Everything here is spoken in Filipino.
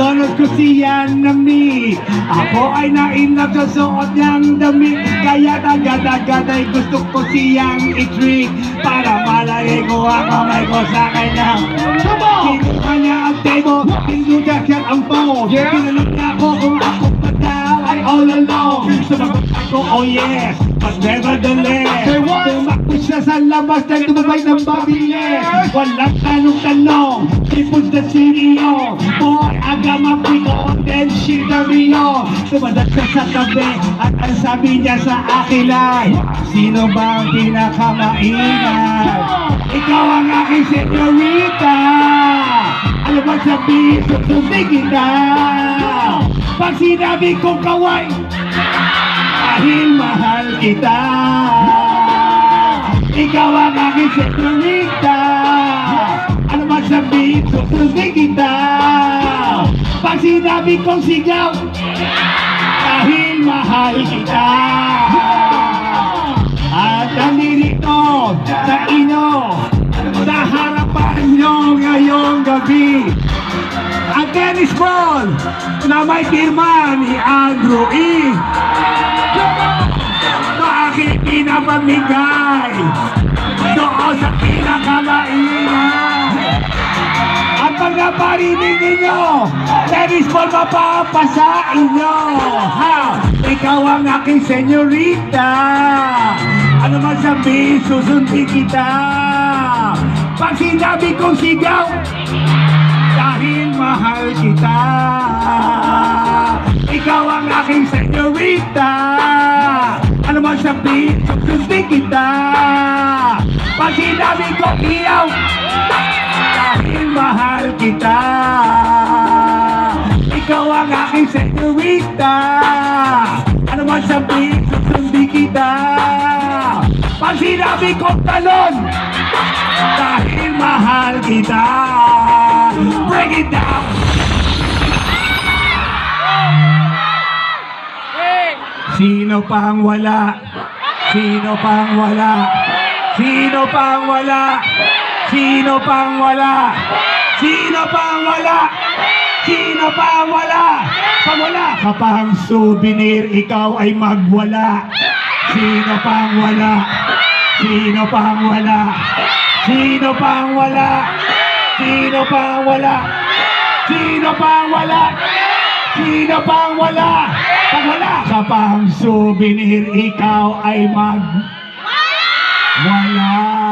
Donald ko siya na mi. Ako ay nainap sa suot niyang damit Kaya agad-agad ay gusto ko siyang i-trick Para malagay ko ang kamay ko sa kanya. Kinuha niya ang table Pinuda siya ang Yeah. Tinanong niya ako kung ako pa daw ay all alone. Sumagot ako, oh yes But nevertheless labas Dahil tumabay ng babilis Walang tanong-tanong was the CEO Boy, agama ko Then she the Rio Tumadag siya sa tabi At ang sabi niya sa akin ay Sino ba ang pinakamaingat? Ikaw ang aking senyorita. Alam mo sabihin, susundin kita. Pag sinabi kong kaway Dahil mahal kita Ikaw ang aking senyorita Ano man sabihin, susundin kita? Pag sinabi kong sigaw Dahil mahal kita. At nandito sa inyo Sa harapan nyo ngayong gabi Ang tennis ball na may firma ni Andrew E. pinapamigay doon sa pinakamaingat? At pag naparinig ninyo, tennis ball mapapasa inyo. Ha? Ikaw ang aking senyorita. Ano man sabihin, susundin kita. Pag sinabi kong sigaw, dahil mahal kita. Ikaw ang aking senyorita. Ano man sabihin, susundin kita. Pag sinabi kong iyaw, dahil mahal kita. Ikaw ang aking senyorita. Ano man sabihin, susundin kita. Pag sinabi kong talon Dahil mahal kita. Break it down Sino pang wala? Sino pang wala? Sino pang wala? Sino pang wala? Sino pang wala? Sino pang wala? Pag wala ka pang souvenir, ikaw ay magwala. Sino pang wala? Sino pang wala? Sino pang wala? Sino pang wala? Sino pang wala? Sino pang wala? Pag wala ka pang souvenir, ikaw ay mag... Wala.